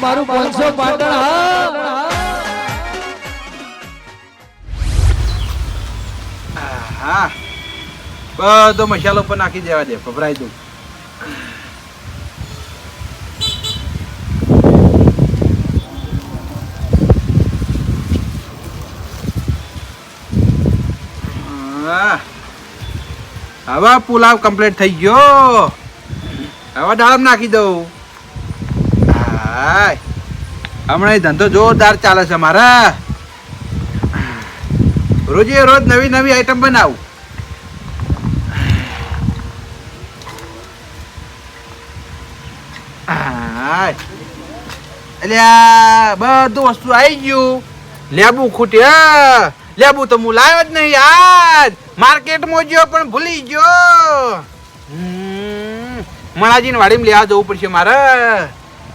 મારું પાંચસો પાટણ બધો મસાલો પણ નાખી દેવા દે, ભભરાઈ દઉં. હવે પુલાવ કમ્પ્લીટ થઈ ગયો. હવે દાળ નાખી દઉં. હાય હમણાં ધંધો જોરદાર ચાલે છે મારા. રોજે રોજ નવી નવી આઈટમ બનાવું. અલ્યા બધું વસ્તુ આવી ગયું. લેબુ ખૂટ્યા લેબુ તો હું લાવ્યો જ નહીં આજ. માર્કેટમાં ગયો પણ ભૂલી ગયો. મણાજીને વાડીમાં લેવા જવું પડશે મારે.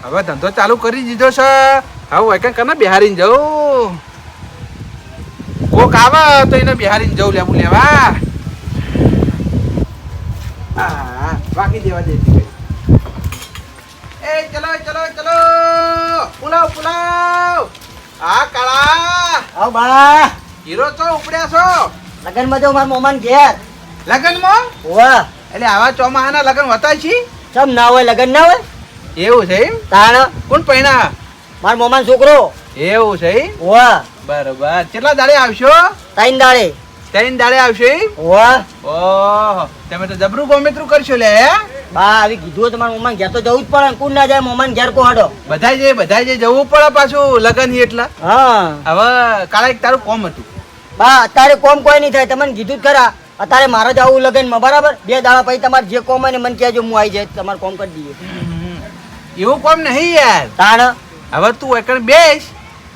હવે ધંધો ચાલુ કરી દીધો છે. હવે વૈકન કને બિહારીને જવું કોક આવે તો એને બિહારીને જવું લેવું લેવા. બાકી દેવા દે એ ચલો ચલો ચલો. પુલાવ પુલાવ. આ કાળા. આવ બા હીરો છો ઉપડ્યા છો? લગનમાં મારા મોમાન ઘેર. લગનમાં? વાહ એટલે આવા ચોમાહાના લગન હોતા છે? ચમ ના હોય લગન ના હોય? એવું છે એમ? તાણ? કોણ પૈણા મારા મોમાન છોકરો. એવું છે વાહ બરોબર. કેટલા દાડે આવશો? ત્રણ દાડે. ત્રણ દાડે આવશો વાહ ઓહો. તમે તો જબરું ગોમેત્રું કરશો લે હે? બા આવી કીધું તો મારા મોમાન ઘેર તો જવું જ પડે. કોણ ના જાય? મોમાન ઘેર કો હડો બધાય જે બધાય જે જવું પડે પાછું લગન એટલા. હા. હવે કાલે એક તારું કોમ હતું. બા અત્યારે કોમ કોઈ નહીં થાય. તમને કીધું જ ખરા. અત્યારે મારે જ આવું લગનમાં બરાબર? બે દાડા પછી તમારે જે કોમ હોય ને મને કહેજો. હું આવી જાય તમારે કોમ કરી દઈએ. એવું કોમ નહીં યાર. તાણ? હવે તું એકણ બેસ.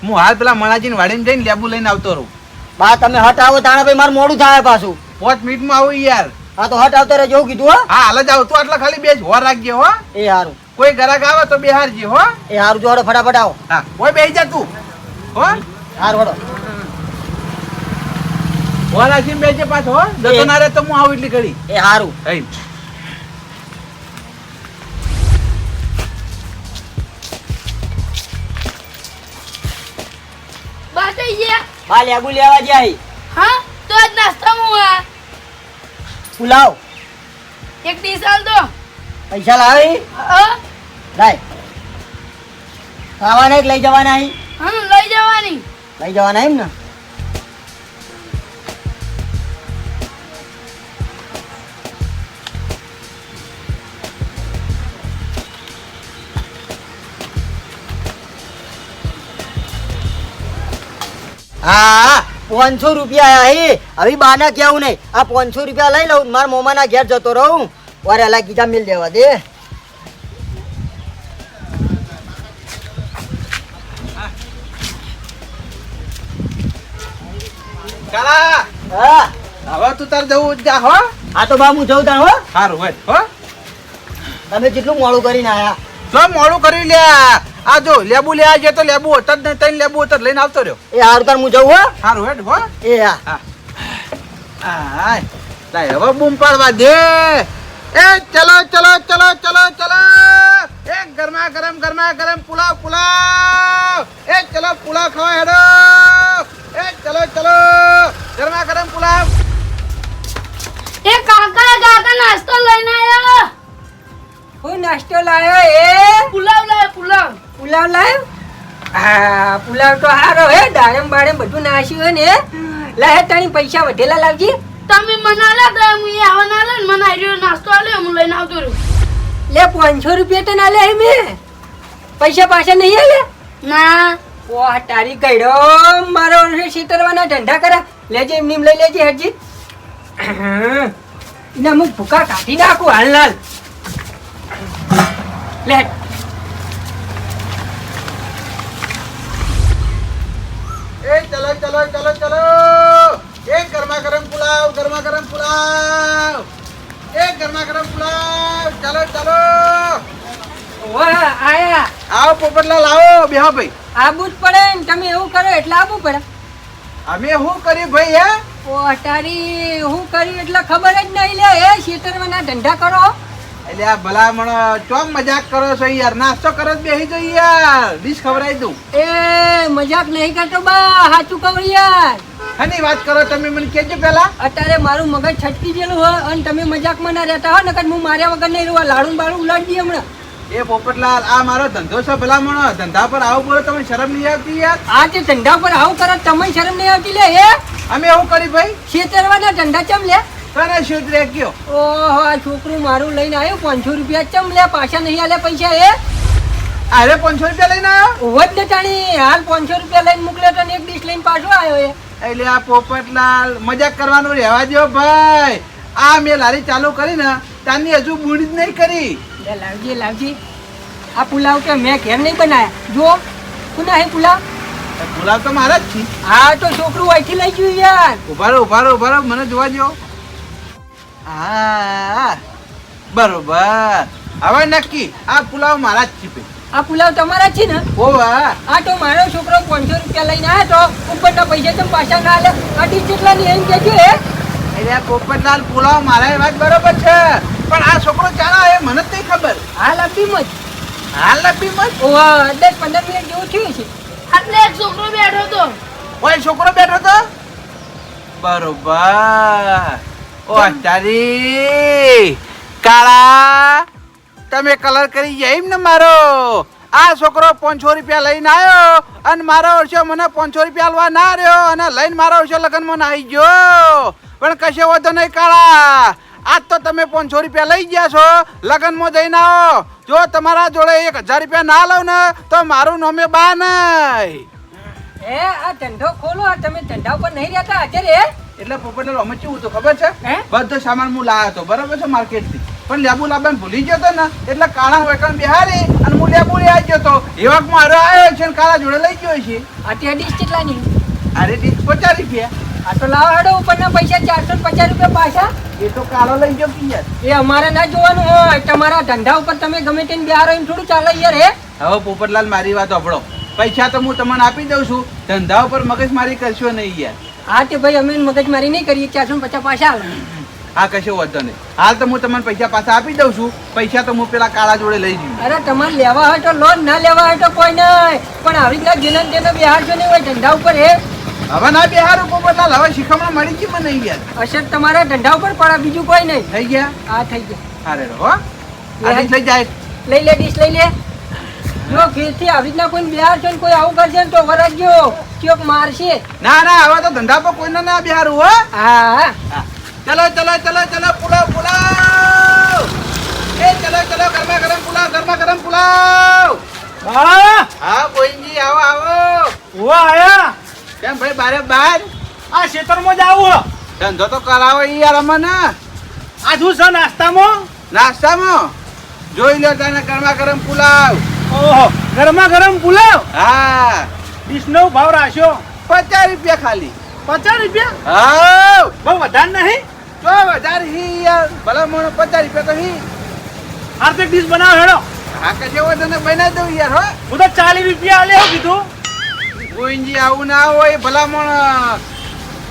હું હાલ પેલા મણાજીને વાડીને જઈને લેબુ લઈને આવતો રહું. બા તમે હટ આવો તાણે ભાઈ મારું મોડું થાય પાછું. પાંચ મિનિટમાં આવું યાર. હા તો હટ આવતો રહેજો કીધું હો? હા હાલ જ આવતું આટલા ખાલી બેસ હોર રાખજે હો. એ હારું. કોઈ ગ્રાહક આવે તો બેહારજે હો. એ હારું જો ફટાફટ આવો. હા કોઈ બેસી જા તું. હો. હાર વડો હોર રાખીને બેસજે પાછો હો. જતો ના રહે તો હું આવું એટલી ઘડી. એ સારું બસ થઈ ગયા. હા લેબુ લેવા જાય. હા તો આજ નાસ્તા હું આ? પુલાવ એક ડીશ આલ દો. પૈસા લાવી? હા. લાય ખાવાના એક લઈ જવાના અહીં? હા લઈ જવાની. લઈ જવાના એમ ને? હા પાંચસો રૂપિયા આયા હવે બાના કેવું નહીં? આ પાંચસો રૂપિયા લઈ લઉં મારા મોમાના ઘેર જતો રહું. વારે અલા કીધા મિલ દેવા દે. હા. હવે તું તાર જવું જ હો. આ તો બા હું જઉં તાણ હો. સારું હોય. હો. તમે જેટલું મોડું કરીને આયા. તો મોડું કરી લે. આ જો લેબુ લેવા છે તો લેબુ હતા જ નહીં ત્રણ લેબુ હતા જ લઈને આવતો રહ્યો. એ હારું તાર હું જઉં હો. સારું હેડ હો. એ હા. હા. લાય હવે બૂમ પાડવા દે. એ ચલો ચલો ચલો ચલો ચલો. એ ગરમા ગરમ ગરમા ગરમ પુલાવ પુલાવ. એ ચલો પુલાવ ખાવા હેડો. એ ચલો ચલો. ગરમા ગરમ પુલાવ. એ કાકા કાકા નાસ્તો લઈને આવ્યા હું નાસ્તો લાવ્યો એ? પુલાવ લાવ્યો પુલાવ. પુલાવ લાવ્યો આ પુલાવ તો હારો હે દાડમ બાડમ બધું નાશ્યું હોય ને? લાય તાણી પૈસા વધેલા લાવજી. તમે મને આલ્યા તો હું એ આવવા ના ને મને આર્યો નાસ્તો આલે હું લઈને આવતો રહ્યો લે પાંચસો રૂપિયા તો ના લે મેં. પૈસા પાછા નહીં આલે? ના. ઓ તારી ગઈડો મારો શીતરવાના ધંધા કરા. લેજે એમની એમ લઈ લેજે હજી. ના હું ભૂકા કાઢી નાખું હાલ હાલ. લે એ ચલો ચલો ચલો ચલો એ ગરમા ગરમ પુલાવ ગરમા ગરમ પુલાવ એ ગરમા ગરમ પુલાવ ચાલો ચાલો વાહ આયા. આવો પોપટલાલ આવો બેહો ભાઈ આબુ જ પડે ને તમે એવું કરો એટલે આબુ પડે. અમે શું કર્યું ભાઈ હે? ઓ અટારી હું કર્યું એટલે ખબર જ નહીં લે. એ ના ધંધા કરો એટલે આ ભલામણ ચોમ મજાક કરો છો યાર? નાસ્તો કરો જ બેસી જઈ યાર. ડીશ ખવડાવી દઉં. એ મજાક નહીં કરતો બા સાચું કહું યાર. હની વાત કરો તમે મને કેજો પેલા અત્યારે મારું મગજ છટકી ગયેલું હોય અને તમે મજાકમાં ના રહેતા હો નકર હું માર્યા વગર નહીં રહું લાડુ બાળું ઉલાડી દઈએ હમણાં. એ પોપટલાલ આ મારો ધંધો છે ભલામણો. ધંધા પર આવું બોલો તમને શરમ નહીં આવતી યાર? આ જે ધંધા પર આવું કરો તમને શરમ નહીં આવતી લે એ અમે એવું કરી ભાઈ. ખેતરવાના ધંધા ચમ લે? તને શુદ્ધ રે ઓહો આ છોકરું મારું લઈને આવ્યું પાંચસો રૂપિયા ચમ લે પાછા નહીં આલે પૈસા એ? અરે પાંચસો રૂપિયા લઈને આવ્યો? ઓવ જ ને તાણી હાલ પાંચસો રૂપિયા લઈને મોકલ્યો તો એક ડીશ લઈને પાછો આવ્યો એ. એટલે આ પોપટલાલ મજાક કરવાનું રહેવા દો ભાઈ. આ મેં લારી ચાલુ કરી ને તાની હજુ બૂડી જ નહીં કરી. લાવજી લાવજી. આ પુલાવ કે મેં ઘેર નહીં બનાયા. જો કુના હે પુલાવ? પુલાવ તો મારા જ છે. હા તો છોકરું અહીંથી લઈ ગયું યાર. ઉભારો ઉભારો ઉભારો મને જોવા દો હા બરોબર. હવે નક્કી આ પુલાવ મારા જ છીપે આ પુલાવ તમારા જ છે ને? ઓવા વાહ આ તો મારો છોકરો પાંચસો રૂપિયા લઈને આવ્યો તો ઉપરના પૈસા તમે પાછા ના લે. આ ડીશ જેટલા ની એમ કહેજો હે? એટલે પોપટલાલ પુલાવ મારા વાત બરોબર છે. પણ આ છોકરો ચાલો એ મને જ નહીં ખબર. હાલ આપી મત. હાલ આપી મત? ઓવા દસ પંદર મિનિટ જેવું થયું છે. આટલે એક છોકરો બેઠો તો ઓય છોકરો બેઠો તો? બરોબર. ઓ તારી કાળા, તમે કલર કરી જાય એમ ને મારો? આ છોકરો પાંચસો રૂપિયા લઈને આવ્યો અને મારો વર્ષો મને પાંચસો રૂપિયા આલવા ના રહ્યો અને લઈને મારો વર્ષો લગ્નમાં નાહી ગયો. પણ કશે વધો નહીં, કાળા. આજ તો તમે પાંચસો રૂપિયા લઈ ગયા છો, લગ્નમાં જઈને આવો. જો તમારા જોડે એક હજાર રૂપિયા ના લો ને, તો મારું નોમે બા નહીં. એ, આ ધંધો ખોલો તમે ધંધા ઉપર નહીં રહેતા અત્યારે એટલે પોપટલાલ અમે કેવું હતું ખબર છે? બધો સામાન હું લાવ્યો હતો બરાબર છે માર્કેટથી. પણ લેબુ લાવવાનું ભૂલી ગયો ને એટલે કાળા વેકણ બિહારી અને હું લેબુ લઈ આવી ગયો એવા મારો આવ્યો છે અને કાળા જોડે લઈ ગયો છે. અત્યારે ડીશ કેટલા ની અરે ડીશ પચાસ રૂપિયા. આ તો લાવો હેડો ઉપરના પૈસા ચારસો પચાસ રૂપિયા પાછા. એ તો કાળો લઈ ગયો કે યાર. એ અમારે ના જોવાનું હોય તમારા ધંધા ઉપર તમે ગમે તેને બિહારો એમ થોડું ચાલે યાર હે? હવે પોપટલાલ મારી વાત સાંભળો. પૈસા તો હું તમને આપી દઉં છું. ધંધા ઉપર મગજ મારી કરશો નહીં યાર. હા તે ભાઈ અમે મગજમારી નહીં કરીએ ચારસો પચાસ પાછા આવે હા કશો વાંધો નહીં. હાલ તો હું તમને પૈસા પાછા આપી દઉં છું. પૈસા તો હું પેલા કાળા જોડે લઈ જઉં અરે તમારે લેવા હોય તો લોન ના લેવા હોય તો કોઈ નહીં. પણ આવી રીતના જેને ને તો બિહાર છો નહીં હોય ધંધા ઉપર હે. હવે ના બિહારું પોપટલાલ હવે શીખમણ મળી ગઈ મને યાર. અસર તમારા ધંધા ઉપર પડે બીજું કોઈ નહીં. થઈ ગયા? હા થઈ ગયા. હારે રહો લઈ થઈ જાય. લઈ લે ડીશ લઈ લે. જો ફેરથી આવી રીતના કોઈ બિહાર છો ને કોઈ આવું કરશે ને તો વરસજો ચોક મારશે? ના ના હવે તો ધંધા પર કોઈને ના બિહારું હો. હા. ચલો ચલો ચલો ચલો પુલાવ પુલાવ. એ ચલો ચલો ગરમા ગરમ પુલાવ ગરમા ગરમ પુલાવ. હા? હા કોઈજી આવો આવો. ઓ આયા? કેમ ભાઈ બારે બાર? આ ખેતરમાં જ આવો ધંધો તો કરાવો ઈ યાર અમને. આ શું છે નાસ્તામાં? નાસ્તામાં? જોઈ લો તને ગરમા ગરમ પુલાવ. ઓહો ગરમા ગરમ પુલાવ? હા. ડીશનો ભાવ રાખ્યો પચાસ રૂપિયા ખાલી. પચાસ રૂપિયા? હા બહુ વધારે નહીં? તો વધારે હી યાર ભલા પચાસ રૂપિયા તો હી. આર્થિક ડીશ બનાવો હેડો. હા કે હોય તને બનાવી દઉં યાર હો. હું તો ચાલીસ રૂપિયા આલે કીધું. ગોવિંદજી આવું ના હોય ભલામણ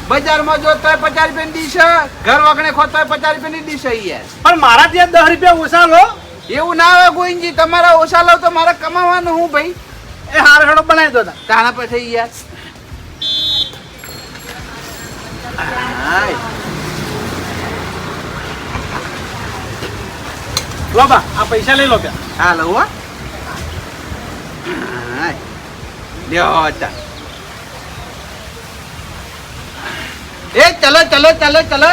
બજારમાં જો પચાસ રૂપિયાની ડીશ ઘર વગણે ખો પચાસ રૂપિયાની ડીશ યાર. પણ મારા ત્યાં દસ રૂપિયા ઓછા લો. એવું ના આવે ગોવિંદજી, તમારા ઓછા લો તો મારે કમાવાનું હું ભાઈ એ હાર હેડો બનાવી દો. તાણા પછી યાર. લો બા, આ પૈસા લઈ લો ત્યાં હા, લઉં હા. લ્યો તા. એ ચલો ચલો ચલો ચલો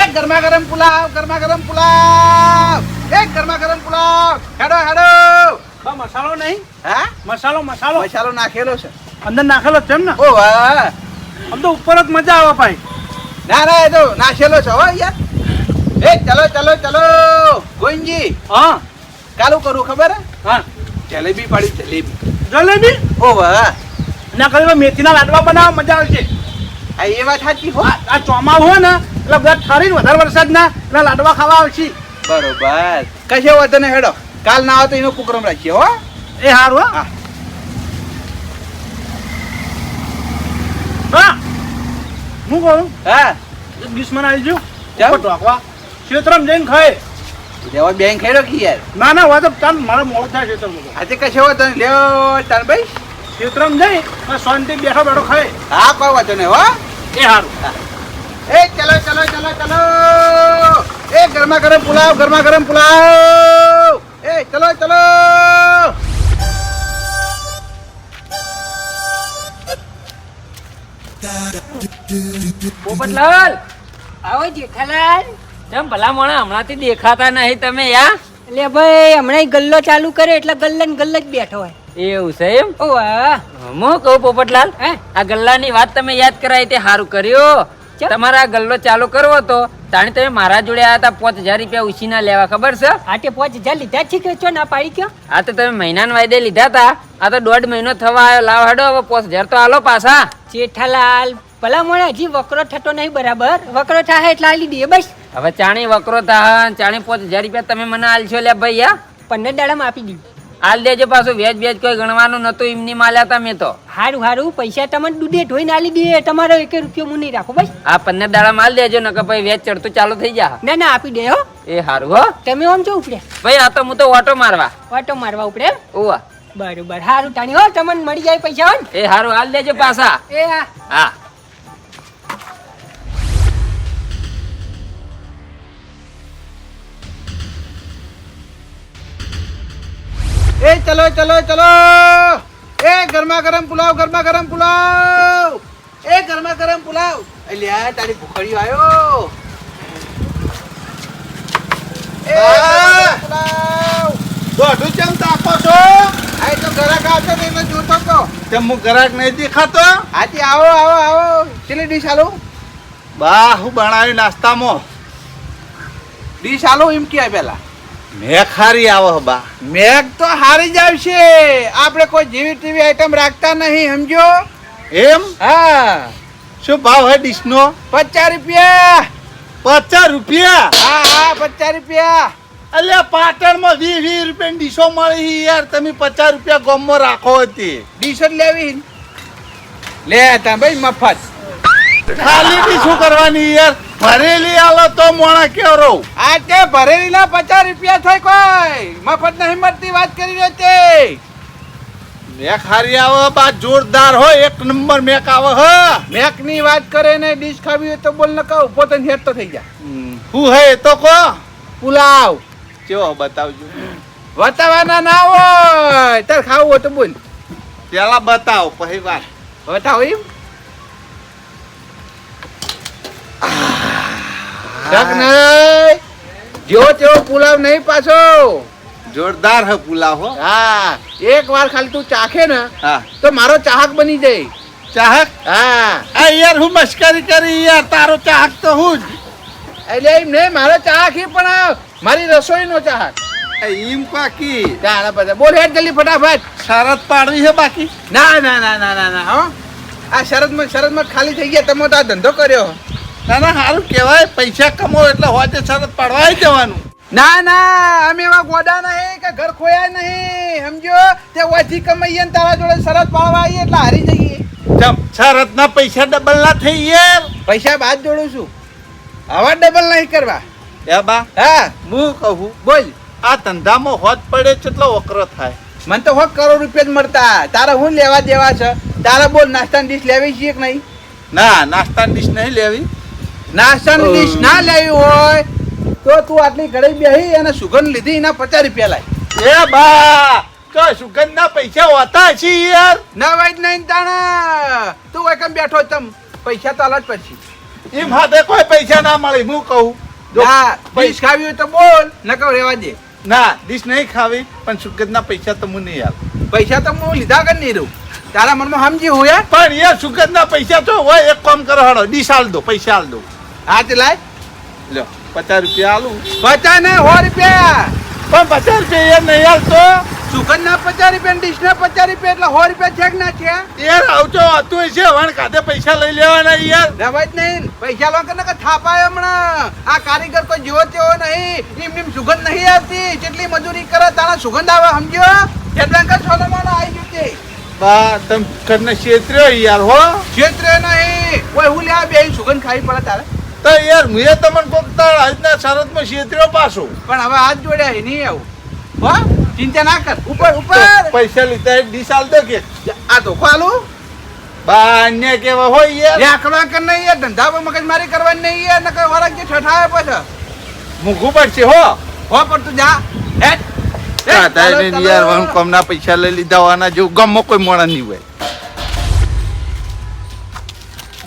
એ ગરમા ગરમ પુલાવ, ગરમા ગરમ પુલાવ એ ગરમા ગરમ પુલાવ. હેડો હેડો. બા મસાલો નહીં? હા? મસાલો મસાલો. મસાલો નાખેલો છે. અંદર નાખેલો છે એમ ને? ઓ વાહ. આમ તો ઉપર જ મજા આવે ભાઈ. ના ના એ તો નાખેલો છે હો યાર એ ચલો ચલો ચલો. ગોવિંદજી હા. કાલું કરું ખબર હે? હા. જલેબી પાડી જલેબી. જલેબી? ઓ વાહ. ના કરી મેથીના લાડવા બનાવવા મજા આવશે. આ એ વાત સાચી હો. આ ચોમાવું હોય ને એટલે બધા ઠરીને વધારે વરસાદના એટલે લાડવા ખાવા આવશે. બરોબર. કશે વાંધો તને હેડો. કાલ ના આવે તો એનો કુકરમ રાખીએ હો. એ હારું હા. હા. કહું? હા. દુશ્મન આવી ગયું. જાઉં? ઢોકવા. ક્ષેત્રમ જઈને ખાય. લેવા બેંક ખેડો કી યાર ના ના વાત ચાલ મારા મોડું થાય છે તમે આજે કશે હોય તને લેવો તાર ભાઈ. ક્ષેત્રમ જઈ શાંતિ બેઠો બેઠો ખાય. હા કોઈ વાંધો નહીં હો. એ સારું એ ચલો ચલો ચલો ચલો. એ ગરમા ગરમ પુલાવ ગરમા ગરમ પુલાવ. એ ચલો ચલો. પોપટલાલ આવો જેઠાલાલ. કેમ ભલા મોણા હમણાંથી દેખાતા નહીં તમે યા? એટલે ભાઈ હમણાં ગલ્લો ચાલુ કરે એટલે ગલ્લા ને ગલ્લે જ બેઠો હોય. એવું છે એમ? હું. કહું પોપટલાલ હે? આ ગલ્લાની વાત તમે યાદ કરાવી તે સારું કર્યો? તમારે આ ગલ્લો ચાલુ કરવો તો તાણે તમે મારા જોડે આવ્યા હતા પાંચ હજાર રૂપિયા ઉછીના લેવા ખબર છે? આટે પાંચ હજાર લીધા છે કે છો ના પાડી કયો આ તો તમે મહિનાના વાયદે લીધા હતા. આ તો દોઢ મહિનો થવા આવ્યો. લાવ હડો હવે પાંચ હજાર તો આલો પાછા. જેઠાલાલ ભલા મોણા હજી વકરો થતો નહીં બરાબર. વકરો થાય એટલે આલી દે બસ. હવે ચાણી વકરો થાય ચાણી પાંચ હજાર રૂપિયા તમે મને આલશો લે ભાઈ યા પંદર દાડામાં આપી દી આલ દેજો પાછું વેજ વેજ કોઈ ગણવાનું નતું એમની માલ્યા હતા મેં તો. હારું હારું પૈસા તમને દૂધે ઢોઈને આલી દે તમારો એક રૂપિયો હું નહીં રાખો બસ. આ પંદર દાડા માલ દેજો નકર ભાઈ વેચ ચડતું ચાલુ થઈ જા ના ના આપી દે હો. એ હારું હો. તમે આમ છો ઉપડે? ભાઈ આ તો હું તો ઓટો મારવા. ઓટો મારવા ઉપડે? ઓવા બરોબર હારું ટાણી હો તમને મળી જાય પૈસા એ હારું હાલ દેજો પાછા. એ હા. હા. એ ચલો ચલો ચલો. એ ગરમા ગરમ પુલાવ ગરમા ગરમ પુલાવ. એ ગરમા ગરમ પુલાવ. અલ્યા તારી ભૂખડીયો આવ્યો દોઢું ચમ તાપો છો? આ તો ઘરાક આવતો ને એટલે જોતો તો. તેમ હું ગરાક નહીં દેખાતો? હાથી આવો આવો આવો. ચેલી ડીશ હાલો બા હું બનાવ્યું નાસ્તામાં. ડીશ આલો? એમ કે પેલા? મેં ખારી આવો બા. મેઘ તો હારી જ આવશે. આપણે કોઈ જેવી ટીવી આઈટમ રાખતા નહીં સમજો? એમ? હા. શું ભાવ હે ડીશનો? પચાસ રૂપિયા. પચાસ રૂપિયા? હા હા પચાસ રૂપિયા. અલ્યા પાટણમાં વીસ વીસ રૂપિયાની ડીશો મળી યાર. તમે પચાસ રૂપિયા ગોમમાં રાખો હતી. ડીશ લેવી. લે તા ભાઈ મફત. ખાલી ડી શું કરવાની યાર? ભરેલી આલો તો મોણા કેવો રહું? આ તે ભરેલી ના પચાસ રૂપિયા થાય કોઈ? મફત નહીં મળતી વાત કરી રહ્યો તે. મેં ખારી આવો બા જોરદાર હોય એક નંબર મેક આવે હ. મેકની વાત કરે ને ડીશ ખાવી હોય તો બોલ ન કહું પોતે હેડ તો થઈ જા. હું હે તો કો? પુલાવ. ચેવો બતાવજો? બતાવવાના ના હોય. તાર ખાવું હોય તો બોલ. પેલા બતાવ પછી વાત બતાવ એમ? શક નહીં જેવો તેવો પુલાવ નહીં પાછો. જોરદાર હે પુલાવ હો. હા એક વાર ખાલી તું ચાખે ને હા. તો મારો ચાહક બની જાય. ચાહક? હા. આ યાર હું મશ્કરી કરી યાર તારો ચાહક તો હું જ. એટલે એમ નહીં મારો ચાહક ઈ પણ મારી રસોઈનો ચાહક. એમ પાકી. ચાલો પછી બોલ હેડ જલ્દી ફટાફટ. શરત પાડવી છે બાકી? ના ના ના ના ના ના હો. આ શરતમાં શરતમાં ખાલી થઈ ગયા તમે તો આ ધંધો કર્યો. ના ના સારું કહેવાય પૈસા કમાવો એટલે હોજે શરત પાડવા જવાનું. ના ના અમે એવા ગોડા નહીં કે ઘર ખોયા નહીં સમજો તે ઓછી કમાઈએ ને તારા જોડે શરત પાડવા આવીએ એટલે હારી જઈએ. શરત ના પૈસા ડબલ ના થઈ યાર પૈસા બાદ જોડું છું. આવા ડબલ નહીં કરવા. એ બા હા. હું કહું બોલ. આ ધંધામાં હોત પડે કેટલો વકરો થાય. મને તો હો કરોડ રૂપિયા જ મળતા. તારે હું લેવા દેવા છે? તારે બોલ નાસ્તાની ડીશ લેવી છે કે નહીં? ના નાસ્તાની ડીશ નહીં લેવી. નાસ્તાની ડીશ ના લેવી હોય તો તું આટલી ઘડી બેહી અને સુગંધ લીધી એના પચાસ રૂપિયા લાય. એ બા તો સુગંધ ના પૈસા હોતા છે યાર. ના વાઈટ નહીં તાણા. તું એકમ બેઠો તમ પૈસા તો અલગ પછી એમ હાથે કોઈ પૈસા ના મળે હું કહું? ના ડીશ ખાવી હોય તો બોલ નકર રેવા દે. ના ડીશ નહીં ખાવી પણ સુગંધ ના પૈસા તો હું નહીં યાર પૈસા તો હું લીધા કર નહીં રહું. તારા મનમાં સમજી હું યાર. પણ યાર સુગંધ ના પૈસા તો હોય એક કામ કરો હાડો ડીશ આલ દો પૈસા આલ દો. હા તે લાય. લ્યો પચાસ રૂપિયા આલું. પચાસ ને સો રૂપિયા. પણ પચાસ રૂપિયા યાર નહીં આલ તો સુગંધ ના પચાસ રૂપિયા ડીશ ના પચાસ રૂપિયા એટલે સો રૂપિયા છેક ના છે? યાર આવજો હતું છે વણ ખાતે પૈસા લઈ લેવાના યાર. રવાય જ નહીં. પૈસા લો કે થાપાય હમણાં. આ કારીગર કોઈ જેવો તેવો નહીં. એમ એમ સુગંધ નહીં આવતી. જેટલી મજૂરી કરે તારા સુગંધ આવે સમજ્યો? જેટલા કે સોનામાં આવી ગયું છે બા તમ કરને ક્ષેત્ર યાર હો. ક્ષેત્ર નહીં. કોઈ હું લે બે સુગંધ ખાવી પડે તારે. તો યાર મુએ તમને કોક આજના શરતમાં છેતર્યો પાછો. પણ હવે હાથ જોડ્યા નહીં આવું. હો? ચિંતા ના કર. ઉપર ઉપર. પૈસા લીધા ડીશ આલ દો કે. આ તો ખાલું. બા અન્ય કેવા હોય યાર. યાકડા કર નહીં યાર? ધંધા પર મગજમારી કરવાની નહીં યાર નકર વરખ જે ઠઠાવે પછી. મૂકવું પડશે હો. હો પણ તું જા. હેટ તારે યાર કમના પૈસા લઈ લીધા હોવાના જેવું ગમો કોઈ મોણા નહીં હોય.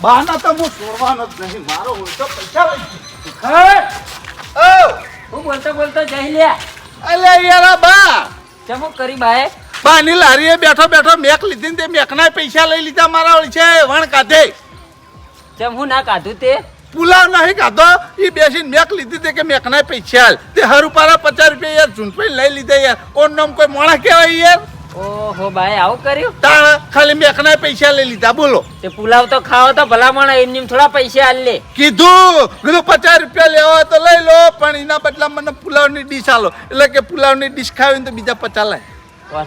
બાના તો હું છોડવાનો જ નહીં મારો હોય તો પૈસા લઈ ઓ! હું બોલતો બોલતો જઈ લે અલે યાર બા! ચમો કરી બાએ? બાની લારીએ બેઠો બેઠો મેક લીધી તે મેકના પૈસા લઈ લીધા મારા ઓળ છે વણ કાઢે. ચમ હું ના કાઢું તે? પુલાવ નહીં ખાધો એ બેસીને મેક લીધી તે કે મેકના પૈસા તે હર ઉપારા પચાસ રૂપિયા યાર ઝૂંટપી લઈ લીધા યાર. ઓન નામ કોઈ મોણા કહેવાય યાર? ઓહો ભાઈ આવું કર્યું? તાણ ખાલી મેકના પૈસા લઈ લીધા બોલો. તે પુલાવ તો ખાવો તો ભલામણ એમની થોડા પૈસા આલ લે. કીધું કીધું પચાસ રૂપિયા લેવા તો લઈ લો પણ એના બદલા મને પુલાવની ડીશ આલો. એટલે કે પુલાવની ડીશ ખાવી તો બીજા પચાસ લાય.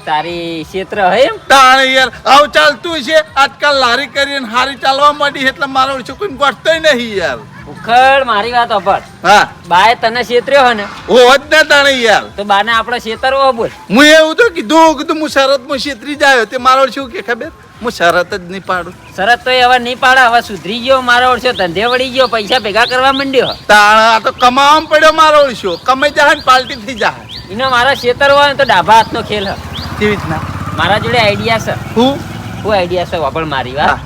તારી ક્ષેત્ર હે એમ? યાર આવું ચાલતું છે. આજકાલ લારી કરીને હારી ચાલવા માંડી એટલે મારો છોકરીને ગોઠતોય નહીં યાર. ઉખડ મારી વાત અભર હા. બાએ તને છેતર્યો હે ને ઓ જ ને તાણે યાર. તો બાને આપણે છેતરવો બોલ. હું એવું તો કીધું કીધું હું શરતમાં છેતરી જાય તે મારો શું કે ખબર? હું શરત જ નહીં પાડું. શરત તો હવે નહીં પાડે હવે સુધરી ગયો મારો ઓળશો ધંધે વળી ગયો પૈસા ભેગા કરવા માંડ્યો. તાણા તો કમાવામાં પડ્યો મારો ઓળશો કમાઈ જાય પાલટી થઈ જાય એનો મારા છેતર હોય ને તો ડાભા હાથનો ખેલ હ. કેવી રીતના? મારા જોડે આઈડિયા છે. હું? હું આઈડિયા છે વાપર મારી વાત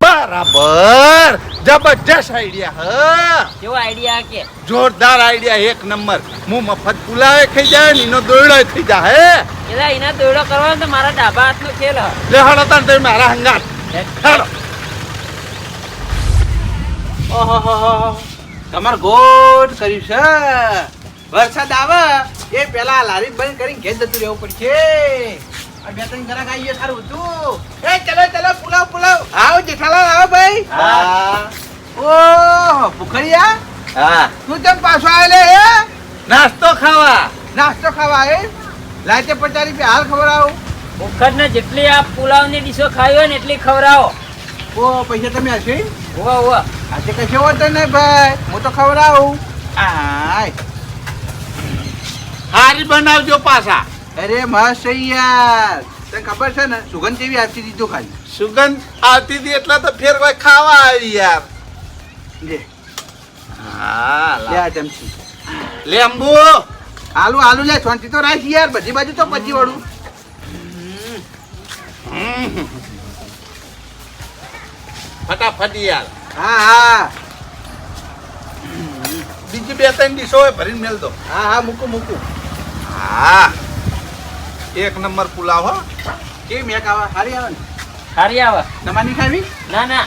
બરાબર. જબરજસ્ત આઈડિયા હ. કેવો આઈડિયા કે? જોરદાર આઈડિયા એક નંબર. હું મફત પુલાવે ખાઈ જાય ને એનો દોયડો થઈ જાય હે? એટલે એના દોયડો કરવાનો તો મારા ડાબા હાથનો ખેલ હ. લે હળો તાન મારા હંગાત. હેડો. તમાર ગોટ કર્યું છે. વરસાદ આવે એ પેલા લારી બંધ કરીને ઘેર જતું રહેવું પડશે. આ બે ત્રણ ગ્રાહક આવી ગયા સારું હતું. એ ચલો ચલો પુલાવ પુલાવ. આવો જેઠાલાલ આવો ભાઈ. હા. ઓહો ભૂખરિયા હા. તું કેમ પાછો આવેલે હે? નાસ્તો ખાવા. નાસ્તો ખાવા એ લાચે પચાસ રૂપિયા. હાલ ખવડાવો. ભૂખડ ને જેટલી આ પુલાવની ડીશો ખાવી હોય ને એટલી ખવડાવો. ઓ પૈસા તમે હશે ઓવા હોવા. આજે કશો વાંધો નહીં ભાઈ. હું તો ખવડાવું. આય. હારી બનાવજો પાછા. અરે મસ્ત યાર તને ખબર છે ને સુગંધ કેવી આવતી દીધું ખાલી. સુગંધ આવતી હતી એટલે તો ફેર કોઈ ખાવા આવી યાર. લે. હા લે. આ ચમચી. લેંબુ આલુ આલુ લે શાંતિ તો રાખ યાર. બધી બાજુ તો પછી વળું. ફટાફટ યાર. હા હા. બીજી બે ત્રણ ડીશો હોય ભરીને મેલ દો. હા હા મૂકું મૂકું. હા. એક નંબર પુલાવ હો. કેવી મેક આવે? સારી આવે ને? સારી આવે. તમારી ખાવી? ના ના.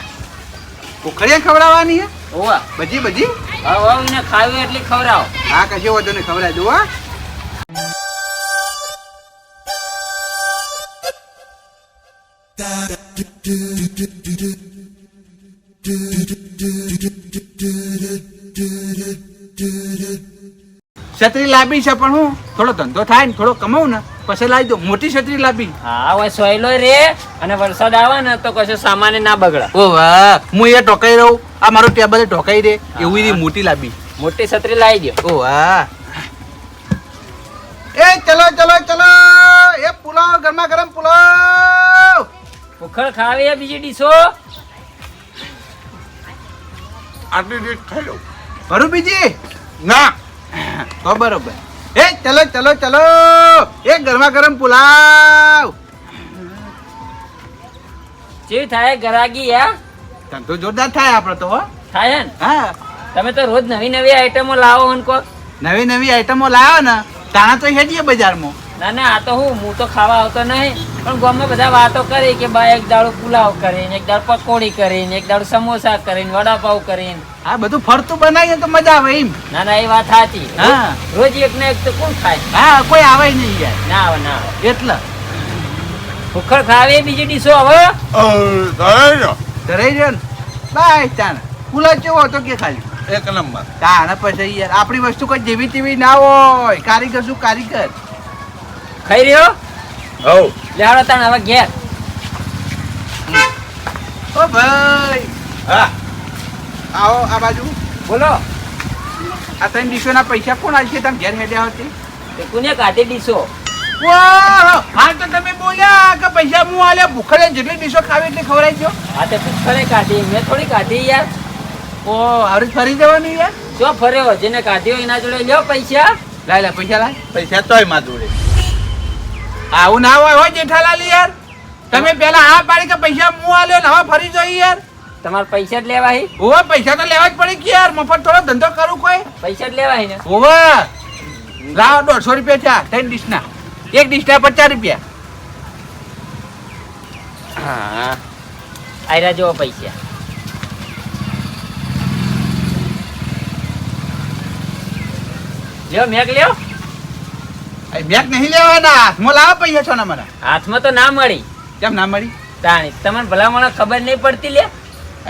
ઉખડીએ ખવડાવવાની હે? ઓવા બધી બધી? હા હા એને ખાવી એટલે ખવડાવો. હા કશો વાંધો નહીં ખવડાવી દઉં હા. છત્રી લાંબી છે પણ હું થોડો ધંધો થાય ને થોડો કમાવું ને પછી લાવી દઉં. મોટી છત્રી લાંબી. હા હવે સોયલો રે અને વરસાદ આવે ને તો કશે સામાન્ય ના બગડે. ઓ વાહ હું એ ઢોકાઈ રહું. આ મારું ટેબલ ઢોકાઈ દે એવું રી મોટી લાંબી. મોટી છત્રી લાવી દો ઓ વાહ. એ ચલો ચલો ચલો. એ પુલાવ ગરમા ગરમ પુલાવ. ભૂખર ખાવી બીજી ડીશો? આટલી ડીશ ખાઈ લઉં ભરું બીજી ના. તો બરોબર. એ ચલો ચલો ચલો. એ ગરમા ગરમ પુલાવ. જે થાય ગરાગી યા ધંધો જોરદાર થાય આપણો તો હો. થાય ને હા. તમે તો રોજ નવી નવી આઈટમો લાવો હન કો. નવી નવી આઈટમો લાવો ને તાણા તો હેડીએ બજારમાં. ના ના આ તો હું હું તો ખાવા આવતો નહીં પણ ગામમાં બધા વાતો કરી કે બા એક દાડો પુલાવ કરીને એક દાડો પકોડી કરીને એક દાડો સમોસા કરીને વડાપાવ કરીને. આ બધું ફરતું બનાવીએ તો મજા આવે એમ. ના ના એ વાત સાચી. હા. રોજ એક ને એક તો કોણ ખાય? હા કોઈ આવે નહીં યાર. ના આવે ના આવે. એટલે. ભૂખર ખાવે બીજી ડીશો હવે? ધરાઈ રહ્યો ને? બાય તાણ. પુલાવ કેવો હતો કે ખાલી? એક નંબર. તાણ પછી યાર આપણી વસ્તુ કોઈ જેવી તેવી ના હોય. કારીગર શું કારીગર? ખાઈ રહ્યો? હવ લેહાડો તાણ હવે ઘેર. ઓ ભાઈ. હા. આવો આ બાજુ. બોલો. આ ત્રણ ડીશોના પૈસા કોણ આલશે તમે ઘેર હેડ્યા હતી. કોને કાઢી દીશો હા હાલ તો તમે બોલ્યા કે પૈસા હું આલ્યા. ભૂખડે જેટલી ડીશો ખાવી એટલી ખવડાવી દો આ તે ભૂખડે કાઢી. મેં થોડી કાઢી યાર. ઓ હવે ફરી જવાનું યાર? જો ફર્યો જેને કાઢ્યો એના જોડે લ્યો પૈસા. લાય લા પૈસા લાય. પૈસા તોયમાં જોડે. આવું ના હોય હોય જેઠાલાલ યાર. તમે પેલા હા પાડી કે પૈસા હું આલ્યો ને હવે ફરી જોઈ યાર. તમારે પૈસા જ લેવા હે ઓવે પૈસા તો લેવા જ પડે કે યાર. મફત થોડો ધંધો કરું કોઈ. પૈસા જ લેવા હે ને? ઓવા લાવ દોઢસો રૂપિયા થયા ત્રણ ડીશના એક ડીશના પચાસ રૂપિયા. હા. આયરા જો પૈસા. લ્યો મેઘ લ્યો. બેગ નહીં લેવાના. હાથમાં લાવો પૈસા છો ને મને હાથમાં તો ના મળી. કેમ ના મળી? તાણી તમને ભલામણ ખબર નહીં પડતી લે.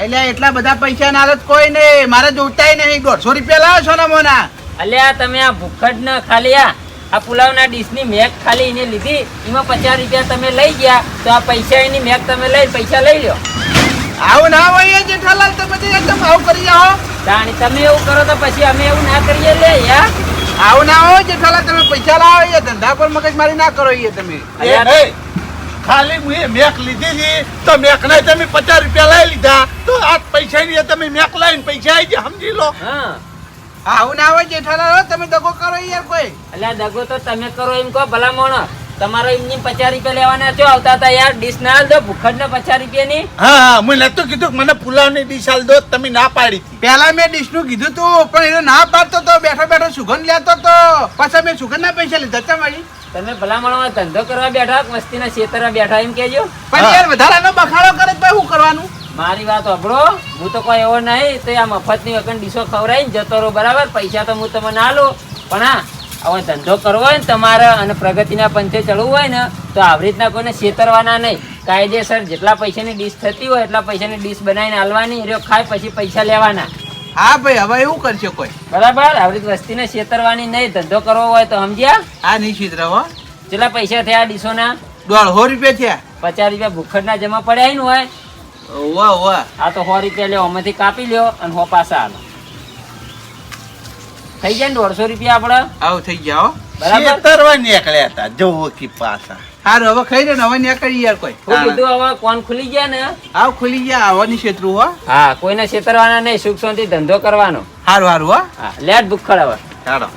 એટલે એટલા બધા પૈસા ના હાલત કોઈ નહીં. મારે જોતાય નહીં. દોઢસો રૂપિયા લાવો છો ને મોના અલ્યા તમે આ ભૂખડ ન ખાલી આ આ પુલાવના ડીશની મેક ખાલી એને લીધી. એમાં પચાસ રૂપિયા તમે લઈ ગયા. તો આ પૈસા એની મેક તમે લઈ પૈસા લઈ લો આવું ના હોય જેઠાલાલ તમે એકદમ આવું કરી જાઓ. તાણી તમે એવું કરો તો પછી અમે એવું ના કરીએ લે યાર. આવું ના હોય જેઠાલાલ તમે પૈસા લાવો એ ધંધા પર મગજ મારી ના કરો એ તમે. ખાલી મેં મેક લીધી હતી તો મેક ને તમે પચાસ રૂપિયા લઈ લીધા તો આ પૈસા ની તમે મેક લઈને પૈસા આવી ગયા સમજી લો. હા. આવું ના હોય જેઠાલાલ તમે દગો કરો યાર કોઈ. અલ્યા દગો તો તમે કરો એમ કહો ભલામણ તમારો એમની પચાસ રૂપિયા લેવાના છો? આવતા હતા યાર ડીશ ના દો ભૂખડ ને પચાસ રૂપિયા ની હા હા મેં નતું કીધું કે મને પુલાવની ડીશ આલ દો તમે ના પાડી પેલા મેં ડીશનું કીધું તું પણ એને ના પાડતો તો બેઠો બેઠો સુગંધ લેતો તો. પાછા મેં સુગંધ ના પૈસા લીધા ચા મળી તમે ભલામણ ધંધો કરવા બેઠા મસ્તી ના છેતરવા બેઠા એમ કેજો પણ યાર વધારાનો બખાડો કરે તો શું કરવાનું? મારી વાત અભળો હું તો કોઈ એવો નહીં તો આ મફતની વગર ડીશો ખવડાવીને જતો રહો બરાબર? પૈસા તો હું તમને લો પણ હા હવે ધંધો કરવો હોય ને તમારે અને પ્રગતિના પંથે ચડવું હોય ને તો આવી રીતના કોઈને છેતરવાના નહીં. કાયદેસર જેટલા પૈસાની ડીશ થતી હોય એટલા પૈસાની ડીશ બનાવીને આલવાની રહ્યો ખાય પછી પૈસા લેવાના. હા ભાઈ હવે એવું કરશે કોઈ? બરાબર? આવી રીત વસ્તીને છેતરવાની નહીં. ધંધો કરવો હોય તો સમજ્યા? આ નિશ્ચિત રહો. જેટલા પૈસા થયા ડીશોના? દોઢસો રૂપિયા થયા. પચાસ રૂપિયા ભૂખડના જમા પડ્યા ને? હોય વાહ વાહ આ તો સો રૂપિયા લ્યો અમેથી કાપી લ્યો અને હો પાછા આલો થઈ જાય ને દોઢસો રૂપિયા આપડે? આવું થઈ ગયા હો. બરાબર? તરવા નીકળ્યા હતા જોવો કી પાછા. સારું હવે ખાઈ ને હવે નીકળી કરી યાર કોઈ. કીધું હવે કોણ ખુલી ગયા ને? આવ ખુલી ગયા આવવાની ક્ષેત્રુ હો. હા કોઈને છેતરવાના નહીં સુખ શાંતિ ધંધો કરવાનો. સારું સારું હો. હા લેટ બુક હવે. ચાલો.